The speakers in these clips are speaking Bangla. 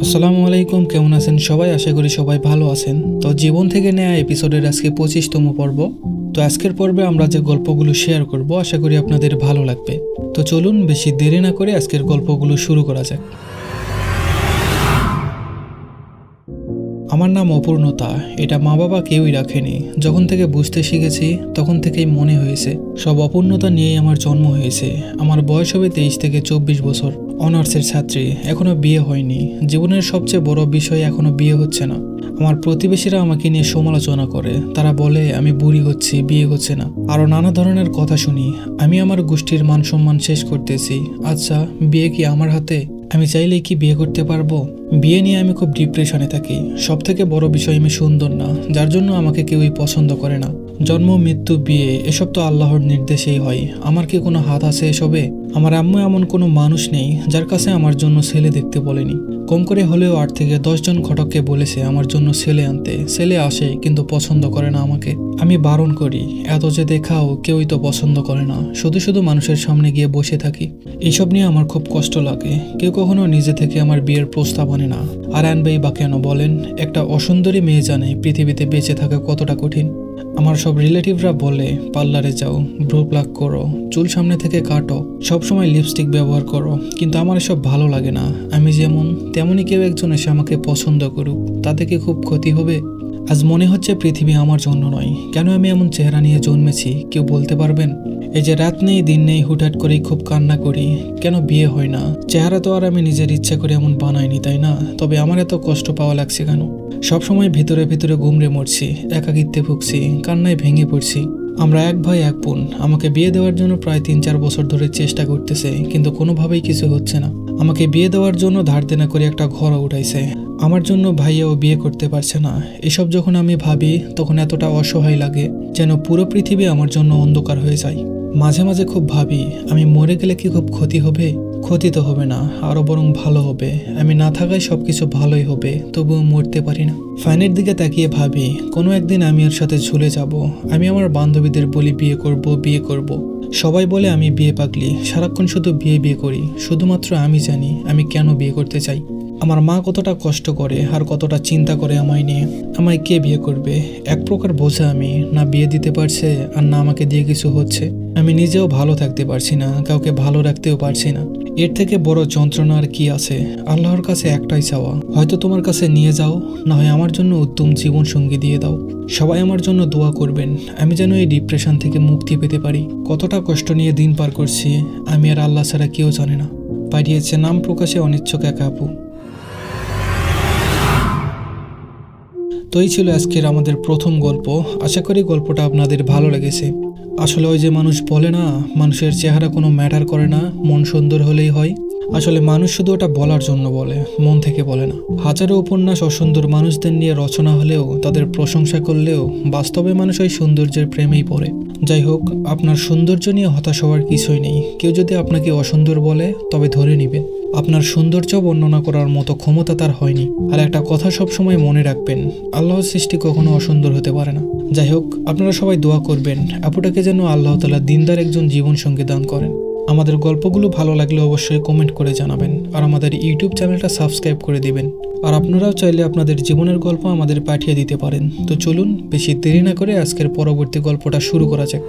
আসসালামু আলাইকুম, কেমন আছেন সবাই? আশা করি সবাই ভালো আছেন। তো জীবন থেকে নেয়া এপিসোডের আজকে পঁচিশতম পর্ব। তো আজকের পর্বে আমরা যে গল্পগুলো শেয়ার করব, আশা করি আপনাদের ভালো লাগবে। তো চলুন বেশি দেরি না করে আজকের গল্পগুলো শুরু করা যাক। আমার নাম অপূর্ণতা, এটা মা বাবা কেউই রাখেনি। যখন থেকে বুঝতে শিখেছি, তখন থেকেই মনে হয়েছে, সব অপূর্ণতা নিয়েই আমার জন্ম হয়েছে। আমার বয়স হবে তেইশ থেকে চব্বিশ বছর। অনার্সের ছাত্রী, এখনও বিয়ে হয়নি। জীবনের সবচেয়ে বড় বিষয় এখনও বিয়ে হচ্ছে না। আমার প্রতিবেশীরা আমাকে নিয়ে সমালোচনা করে। তারা বলে, আমি বুড়ি হচ্ছি, বিয়ে হচ্ছে না। আরও নানা ধরনের কথা শুনি। আমি আমার গোষ্ঠীর মান সম্মান শেষ করতেছি। আচ্ছা বিয়ে কি আমার হাতে? আমি চাইলে কি বিয়ে করতে পারব? বিয়ে নিয়ে আমি খুব ডিপ্রেশনে থাকি। সব থেকে বড় বিষয় আমি সুন্দর না, যার জন্য আমাকে কেউই পছন্দ করে না। জন্ম, মৃত্যু, বিয়ে, এসব তো আল্লাহর নির্দেশেই হয়। আমার কি কোনো হাত আছে এসবে? আমার আম্মু এমন কোনো মানুষ নেই যার কাছে আমার জন্য ছেলে দেখতে বলেনি। কম করে হলেও আট থেকে দশজন ঘটককে বলেছে আমার জন্য ছেলে আনতে। ছেলে আসে কিন্তু পছন্দ করে না আমাকে। আমি বারণ করি, এত যে দেখাও কেউই তো পছন্দ করে না। শুধু শুধু মানুষের সামনে গিয়ে বসে থাকি। এইসব নিয়ে আমার খুব কষ্ট লাগে। কেউ কখনো নিজে থেকে আমার বিয়ের প্রস্তাব আনে না। আর আনবেই বা কেন বলেন? একটা অসুন্দরী মেয়ে জানে পৃথিবীতে বেঁচে থাকা কতটা কঠিন। আমার সব রিলেটিভরা বলে, পার্লারে যাও, ব্রু প্লাক করো, চুল সামনে থেকে কাটো সবসময় লিপস্টিক ব্যবহার করো, কিন্তু আমার এসব ভালো লাগে না। আমি যেমন তেমনই কেউ একজন এসে আমাকে পছন্দ করুক, তাতে কি খুব ক্ষতি হবে? আজ মনে হচ্ছে পৃথিবী আমার জন্য নয়। কেন আমি এমন চেহারা নিয়ে জন্মেছি, কেউ বলতে পারবেন? এই যে রাত নেই, দিন নেই, হুটহাট করেই খুব কান্না করি। কেন বিয়ে হয় না? চেহারা তো আর আমি নিজের ইচ্ছে করে এমন বানাইনি, তাই না? তবে আমার এত কষ্ট পাওয়া লাগছে কেন? সবসময় ভিতরে ভিতরে গুমড়ে মরছি, একাকিত্বে ভুগছি, কান্নায় ভেঙে পড়ছি। আমরা এক ভাই, এক বোন। আমাকে বিয়ে দেওয়ার জন্য প্রায় তিন চার বছর ধরে চেষ্টা করতেছে, কিন্তু কোনোভাবেই কিছু হচ্ছে না। আমাকে বিয়ে দেওয়ার জন্য ধার দেনা করে একটা ঘরও উঠাইছে। আমার জন্য ভাইয়াও বিয়ে করতে পারছে না। এসব যখন আমি ভাবি, তখন এতটা অসহায় লাগে যেন পুরো পৃথিবী আমার জন্য অন্ধকার হয়ে যায়। মাঝে মাঝে খুব ভাবি, আমি মরে গেলে কি খুব ক্ষতি হবে? ক্ষতি তো হবে না, আরও বরং ভালো হবে। আমি না থাকায় সব কিছু ভালোই হবে, তবুও মরতে পারি না। ফাইনের দিকে তাকিয়ে ভাবি, কোনো একদিন আমি ওর সাথে ঝুলে যাব। আমি আমার বান্ধবীদের বলি বিয়ে করব বিয়ে করব। সবাই বলে আমি বিয়ে পাগলি, সারাক্ষণ শুধু বিয়ে বিয়ে করি। শুধুমাত্র আমি জানি, আমি কেন বিয়ে করতে চাই। আমার মা কতটা কষ্ট করে, আর কতটা চিন্তা করে আমায় নিয়ে। আমায় কে বিয়ে করবে? এক প্রকার বোঝা আমি, না বিয়ে দিতে পারছে, আর না আমাকে দিয়ে কিছু হচ্ছে। আমি নিজেও ভালো থাকতে পারছি না, কাউকে ভালো রাখতেও পারছি না। এর থেকে বড় যন্ত্রণা আর কি আছে? আল্লাহর কাছে একটাই চাওয়া। হয়তো তোমার কাছে নিয়ে যাও, না হয় আমার জন্য উত্তম জীবন সঙ্গী দিয়ে দাও। সবাই আমার জন্য দোয়া করবেন, আমি যেন এই ডিপ্রেশন থেকে মুক্তি পেতে পারি। কতটা কষ্ট নিয়ে দিন পার করছি, আমি আর আল্লাহ ছাড়া কেউ জানে না। পাঠিয়েছে নাম প্রকাশে অনিচ্ছুক এক আপু। তো এই ছিল আজকের আমাদের প্রথম গল্প। আশা করি গল্পটা আপনাদের ভালো লেগেছে। আসলে ওই যে মানুষ বলে না, মানুষের চেহারা কোনো ম্যাটার করে না, মন সুন্দর হলেই হয়। আসলে মানুষ শুধু ওটা বলার জন্য বলে, মন থেকে বলে না। হাজারো উপন্যাস অসুন্দর মানুষদের নিয়ে রচনা হলেও, তাদের প্রশংসা করলেও, বাস্তবে মানুষ ওই সৌন্দর্যের প্রেমেই পড়ে। যাই হোক, আপনার সৌন্দর্য নিয়ে হতাশ হওয়ার কিছুই নেই। কেউ যদি আপনাকে অসুন্দর বলে, তবে ধরে নেবেন। আপনার সৌন্দর্য বর্ণনা করার মতো ক্ষমতা তার হয়নি। আর একটা কথা সবসময় মনে রাখবেন, আল্লাহর সৃষ্টি কখনো অসুন্দর হতে পারে না। যাই হোক, আপনারা সবাই দোয়া করবেন, আপুটাকে যেন আল্লাহ তালা দিনদার একজন জীবন সঙ্গী দান করেন। আমাদের গল্পগুলো ভালো লাগলে অবশ্যই কমেন্ট করে জানাবেন, আর আমাদের ইউটিউব চ্যানেলটা সাবস্ক্রাইব করে দিবেন। আর আপনারাও চাইলে আপনাদের জীবনের গল্প আমাদের পাঠিয়ে দিতে পারেন। তো চলুন, বেশি দেরি না করে আজকের পরবর্তী গল্পটা শুরু করা যাক।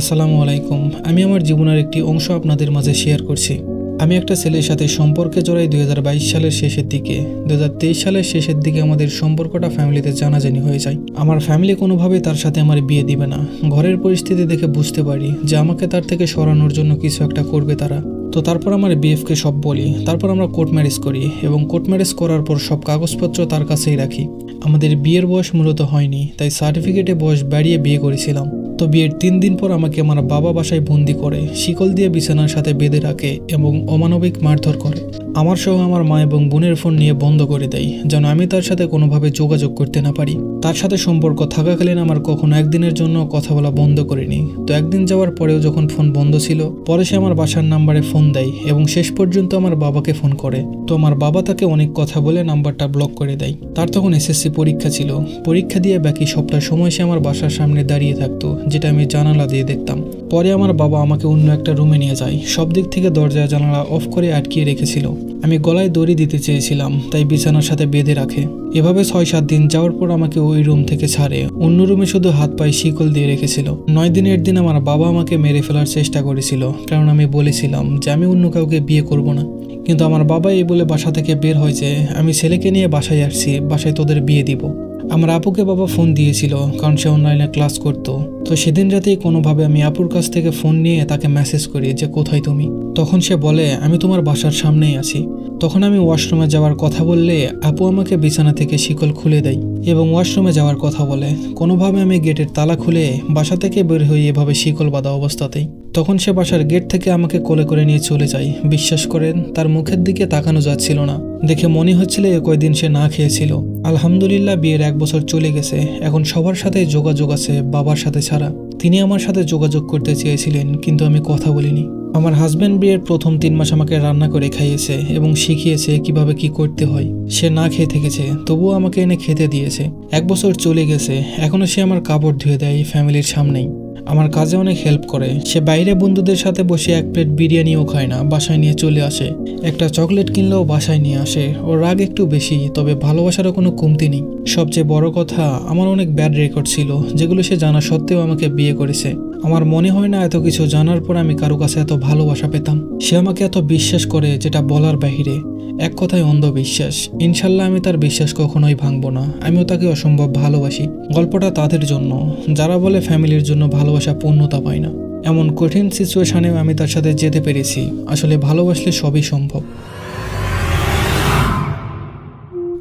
আসসালামু আলাইকুম। আমি আমার জীবনের একটি অংশ আপনাদের মাঝে শেয়ার করছি। আমি একটা ছেলের সাথে সম্পর্কে জড়াই দুই হাজার বাইশ সালের শেষের দিকে। দু হাজার তেইশ সালের শেষের দিকে আমাদের সম্পর্কটা ফ্যামিলিতে জানাজানি হয়ে যায়। আমার ফ্যামিলি কোনোভাবেই তার সাথে আমার বিয়ে দিবে না। ঘরের পরিস্থিতি দেখে বুঝতে পারি যে আমাকে তার থেকে সরানোর জন্য কিছু একটা করবে তারা। তো তারপর আমার বিএফকে সব বলি। তারপর আমরা কোর্ট ম্যারেজ করি এবং কোর্ট ম্যারেজ করার পর সব কাগজপত্র তার কাছেই রাখি। আমাদের বিয়ের বয়স মূলত হয়নি, তাই সার্টিফিকেটে বয়স বাড়িয়ে বিয়ে করেছিলাম। তো বিয়ের তিন দিন পর আমাকে আমার বাবা বাসায় বন্দি করে, শিকল দিয়ে বিছানার সাথে বেঁধে রাখে এবং অমানবিক মারধর করে। আমার সহ আমার মা এবং বোনের ফোন নিয়ে বন্ধ করে দেয়, যেন আমি তার সাথে কোনোভাবে যোগাযোগ করতে না পারি। তার সাথে সম্পর্ক থাকাকালীন আমার কখনো একদিনের জন্য কথা বলা বন্ধ করিনি। তো একদিন যাওয়ার পরেও যখন ফোন বন্ধ ছিল, পরে সে আমার বাসার নাম্বারে ফোন দেয় এবং শেষ পর্যন্ত আমার বাবাকে ফোন করে। তো আমার বাবা তাকে অনেক কথা বলে নাম্বারটা ব্লক করে দেয়। তার তখন এসএসসি পরীক্ষা ছিল। পরীক্ষা দিয়ে বাকি সবটা সময় সে আমার বাসার সামনে দাঁড়িয়ে থাকতো, যেটা আমি জানালা দিয়ে দেখতাম। পরে আমার বাবা আমাকে অন্য একটা রুমে নিয়ে যায়। সব দিক থেকে দরজা জানালা অফ করে আটকিয়ে রেখেছিল। আমি গলায় দড়ি দিতে চেয়েছিলাম, তাই বিছানার সাথে বেঁধে রাখে। এভাবে ছয় সাত দিন যাওয়ার পর আমাকে ওই রুম থেকে ছাড়ে। অন্য রুমে শুধু হাত পায়ে শিকল দিয়ে রেখেছিল। নয় দিনের দিন আমার বাবা আমাকে মেরে ফেলার চেষ্টা করেছিল, কারণ আমি বলেছিলাম যে আমি অন্য কাউকে বিয়ে করব না। কিন্তু আমার বাবা এই বলে বাসা থেকে বের হয়েছে আমি ছেলেকে নিয়ে বাসায় আসছি, বাসায় তোদের বিয়ে দিব। আমার আপুকে বাবা ফোন দিয়েছিল, কারণ সে অনলাইনে ক্লাস করতো। তো সেদিন রাতেই কোনোভাবে আমি আপুর কাছ থেকে ফোন নিয়ে তাকে মেসেজ করি যে, কোথায় তুমি? তখন সে বলে, আমি তোমার বাসার সামনেই আছি। তখন আমি ওয়াশরুমে যাওয়ার কথা বললে আপু আমাকে বিছানা থেকে শিকল খুলে দেয় এবং ওয়াশরুমে যাওয়ার কথা বলে। কোনোভাবে আমি গেটের তালা খুলে বাসা থেকে বের হই এভাবে শিকল বাঁধা অবস্থাতেই। তখন সে বাসার গেট থেকে আমাকে কোলে করে নিয়ে চলে যায়। বিশ্বাস করেন, তার মুখের দিকে তাকানো যাচ্ছিল না। দেখে মনে হচ্ছিল এ কয়দিন সে না খেয়েছিল। আলহামদুলিল্লাহ বিয়ের এক বছর চলে গেছে। এখন সবার সাথে যোগাযোগ আছে, বাবার সাথে ছাড়া তিনি আমার সাথে যোগাযোগ করতে চেয়েছিলেন, কিন্তু আমি কথা বলিনি। আমার হাজব্যান্ড বিয়ের প্রথম তিন মাস আমাকে রান্না করে খাইয়েছে এবং শিখিয়েছে কীভাবে কি করতে হয়। সে না খেয়ে থেকেছে, তবুও আমাকে এনে খেতে দিয়েছে। এক বছর চলে গেছে, এখনও সে আমার কাপড় ধুয়ে দেয় ফ্যামিলির সামনেই। আমার কাজে অনেক হেল্প করে। সে বাইরে বন্ধুদের সাথে বসে এক প্লেট বিরিয়ানিও খায় না, বাসায় নিয়ে চলে আসে। একটা চকলেট কিনলেও বাসায় নিয়ে আসে। ওর রাগ একটু বেশি, তবে ভালোবাসারও কোনো কমতি নেই। সবচেয়ে বড় কথা, আমার অনেক ব্যাড রেকর্ড ছিল, যেগুলো সে জানা সত্ত্বেও আমাকে বিয়ে করেছে। আমার মনে হয় না এত কিছু জানার পর আমি কারও কাছে এত ভালোবাসা পেতাম। সে আমাকে এত বিশ্বাস করে যেটা বলার বাহিরে। এক কথায় অন্ধবিশ্বাস। ইনশাল্লাহ আমি তার বিশ্বাস কখনোই ভাঙবো না। আমিও তাকে অসম্ভব ভালোবাসি। গল্পটা তাদের জন্য। যারা বলে ফ্যামিলির জন্য ভালোবাসা পূর্ণতা পায় না। এমন কঠিন সিচুয়েশনেও আমি তার সাথে যেতে পেরেছি। আসলে ভালোবাসলে সবই সম্ভব।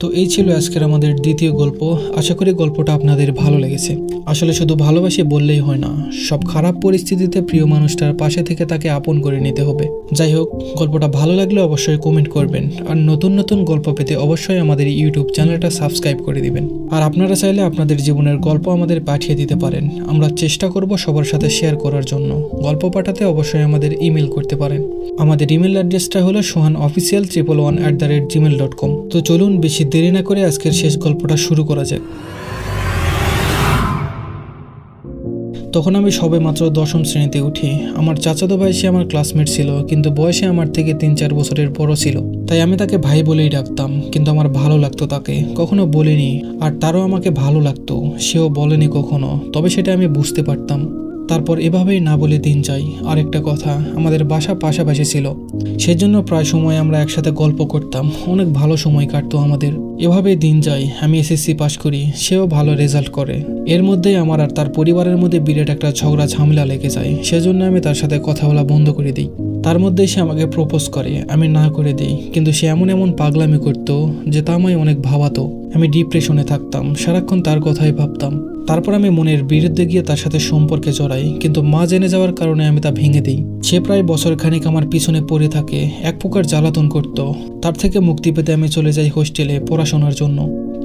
তো এই ছিল আজকের আমাদের দ্বিতীয় গল্প। আশা করি গল্পটা আপনাদের ভালো লেগেছে। আসলে শুধু ভালোবাসি বললেই হয় না, সব খারাপ পরিস্থিতিতে প্রিয় মানুষটার পাশে থেকে তাকে আপন করে নিতে হবে। যাই হোক, গল্পটা ভালো লাগলে অবশ্যই কমেন্ট করবেন। আর নতুন নতুন গল্প পেতে অবশ্যই আমাদের ইউটিউব চ্যানেলটা সাবস্ক্রাইব করে দিবেন। আর আপনারা চাইলে আপনাদের জীবনের গল্প আমাদের পাঠিয়ে দিতে পারেন। আমরা চেষ্টা করব সবার সাথে শেয়ার করার জন্য। গল্প পাঠাতে অবশ্যই আমাদের ইমেল করতে পারেন। আমাদের ইমেল অ্যাড্রেসটা হলো Sohan official triple one at the rate Gmail dot com তো চলুন বেশি দেরি না করে আজকের শেষ গল্পটা শুরু করা যাক। তখন আমি সবে মাত্র দশম শ্রেণীতে উঠি। আমার চাচাতো ভাই, সে আমার ক্লাসমেট ছিল, কিন্তু বয়সে আমার থেকে তিন চার বছরের বড় ছিল। তাই আমি তাকে ভাই বলেই ডাকতাম, কিন্তু আমার ভালো লাগতো তাকে। কখনো বলিনি, আর তারও আমাকে ভালো লাগতো, সেও বলেনি কখনো, তবে সেটা আমি বুঝতে পারতাম। তারপর এভাবেই না বলে দিন যাই। আরেকটা কথা, আমাদের বাসা পাশাপাশি ছিল। সেজন্য প্রায় সময় আমরা একসাথে গল্প করতাম। অনেক ভালো সময় কাটতো আমাদের। এভাবেই দিন যায়, আমি এসএসসি পাশ করি, সেও ভালো রেজাল্ট করে। এর মধ্যেই আমার আর তার পরিবারের মধ্যে বিরাট একটা ঝগড়া ঝামেলা লেগে যায়। সেজন্য আমি তার সাথে কথা বলা বন্ধ করে দিই। তার মধ্যে সে আমাকে প্রপোজ করে, আমি না করে দিই। কিন্তু সে এমন এমন পাগলামি করতো, যে তা আমায় অনেক ভাবাতো। আমি ডিপ্রেশনে থাকতাম, সারাক্ষণ তার কথাই ভাবতাম। তারপর আমি মনের বিরুদ্ধে গিয়ে তার সাথে সম্পর্কে জড়াই, কিন্তু মা জেনে যাওয়ার কারণে আমি তা ভেঙে দিই। সে প্রায় বছর খানিক আমার পিছনে পড়ে থাকে, এক প্রকার জ্বালাতন করত। তার থেকে মুক্তি পেতে আমি চলে যাই হোস্টেলে পড়াশোনার জন্য।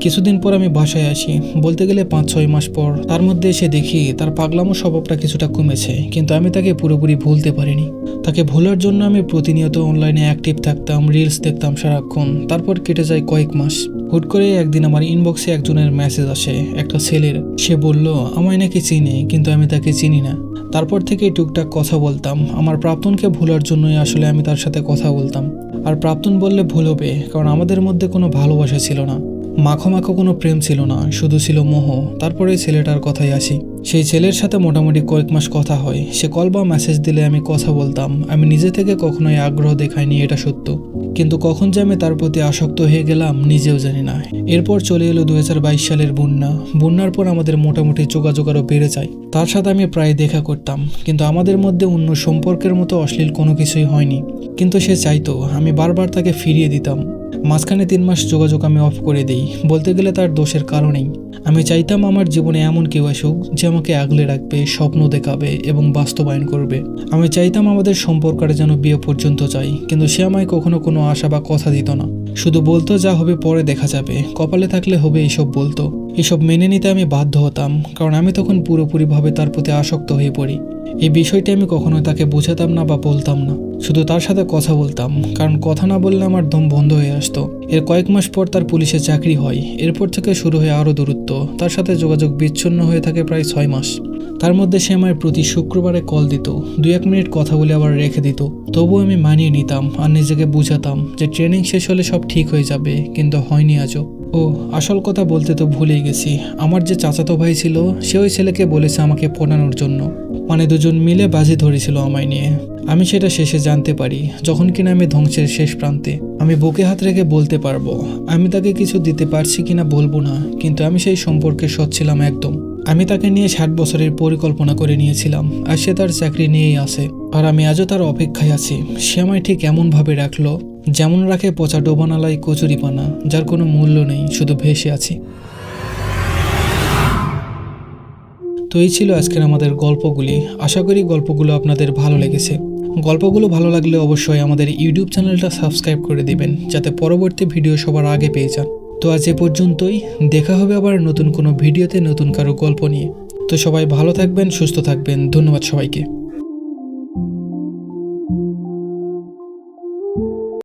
কিছুদিন পর আমি বাসায় আসি। বলতে গেলে পাঁচ ছয় মাস পর তার মধ্যে এসে দেখি তার পাগলামো স্বভাবটা কিছুটা কমেছে, কিন্তু আমি তাকে পুরোপুরি ভুলতে পারিনি। তাকে ভোলার জন্য আমি প্রতিনিয়ত অনলাইনে অ্যাক্টিভ থাকতাম রিলস দেখতাম সারাক্ষণ, তারপর কেটে যায় কয়েক মাস। হুট করে একদিন আমার ইনবক্সে একজনের মেসেজ আসে, একটা ছেলের। সে বলল, আমায় নাকি চিনে, কিন্তু আমি তাকে চিনি না। তারপর থেকে টুকটাক কথা বলতাম। আমার প্রাক্তনকে ভোলার জন্যই আসলে আমি তার সাথে কথা বলতাম। আর প্রাক্তন বললে ভুল হবে, কারণ আমাদের মধ্যে কোনো ভালোবাসা ছিল না। মাখো মাখো কোনো প্রেম ছিল না, শুধু ছিল মোহ। তারপরে ছেলেটার কথাই আসি। সেই ছেলের সাথে মোটামুটি কয়েক মাস কথা হয়। সে কল বা মেসেজ দিলে আমি কথা বলতাম। আমি নিজে থেকে কখনোই আগ্রহ দেখাইনি, এটা সত্য। কিন্তু কখন যে আমি তার প্রতি আসক্ত হয়ে গেলাম নিজেও জানি না। এরপর চলে এলো দু হাজার বাইশ সালের বন্যা। বন্যার পর আমাদের মোটামুটি যোগাযোগ আরও বেড়ে যায়। তার সাথে আমি প্রায় দেখা করতাম, কিন্তু আমাদের মধ্যে অন্য সম্পর্কের মতো অশ্লীল কোনো কিছুই হয়নি। কিন্তু সে চাইতো, আমি বারবার তাকে ফিরিয়ে দিতাম। মাঝখানে তিন মাস যোগাযোগ আমি অফ করে দিই। বলতে গেলে তার দোষের কারণেই আমি চাইতাম আমার জীবনে এমন কেউ আসুক যে আমাকে আগলে রাখবে, স্বপ্ন দেখাবে এবং বাস্তবায়ন করবে। আমি চাইতাম আমাদের সম্পর্কটা যেন বিয়ে পর্যন্ত চাই কিন্তু সে আমায় কখনো কোনো আশা বা কথা দিত না। শুধু বলতো যা হবে পরে দেখা যাবে। কপালে থাকলে হবে এইসব বলতো। এসব মেনে নিতে আমি বাধ্য হতাম, কারণ আমি তখন পুরোপুরিভাবে তার প্রতি আসক্ত হয়ে পড়ি। এই বিষয়টি আমি কখনো তাকে বোঝাতাম না বা বলতাম না। শুধু তার সাথে কথা বলতাম, কারণ কথা না বললে আমার দম বন্ধ হয়ে আসতো। এর কয়েক মাস পর তার পুলিশে চাকরি হয়। এরপর থেকে শুরু হয় আরও দূরত্ব। তার সাথে যোগাযোগ বিচ্ছিন্ন হয়ে থাকে প্রায় ছয় মাস। তার মধ্যে সে আমার প্রতি শুক্রবারে কল দিত। দুই এক মিনিট কথা বলে আবার রেখে দিত। তবুও আমি মানিয়ে নিতাম আর নিজেকে বুঝাতাম যে ট্রেনিং শেষ হলে সব ঠিক হয়ে যাবে, কিন্তু হয়নি আজও। ও, আসল কথা বলতে তো ভুলেই গেছি। আমার যে চাচাতো ভাই ছিল, সে ওই ছেলেকে বলেছে আমাকে পড়ানোর জন্য। মানে দুজন মিলে বাজি ধরেছিল আমায় নিয়ে। আমি সেটা শেষে জানতে পারি, যখন কিনা আমি ধ্বংসের শেষ প্রান্তে। আমি বুকে হাত রেখে বলতে পারব, আমি তাকে কিছু দিতে পারছি কিনা বলব না, কিন্তু আমি সেই সম্পর্কে সৎ ছিলাম একদম। আমি তাকে নিয়ে ষাট বছরের পরিকল্পনা করে নিয়েছিলাম, আর সে তার চাকরি নিয়েই আসে আর আমি আজও তার অপেক্ষায় আছি, সে আমায় ঠিক এমনভাবে রাখল, যেমন রাখে পচা ডোবানালাই কচুরি পানা যার কোনো মূল্য নেই, শুধু ভেসে আছি। তো এই ছিল আজকের আমাদের গল্পগুলি। আশা করি গল্পগুলো আপনাদের ভালো লেগেছে। গল্পগুলো ভালো লাগলে অবশ্যই আমাদের ইউটিউব চ্যানেলটা সাবস্ক্রাইব করে দিবেন, যাতে পরবর্তী ভিডিও সবার আগে পেয়ে যান। তো আজ এ পর্যন্তই, দেখা হবে আবার নতুন কোনো ভিডিওতে নতুন কারও গল্প নিয়ে। তো সবাই ভালো থাকবেন, সুস্থ থাকবেন, ধন্যবাদ সবাইকে।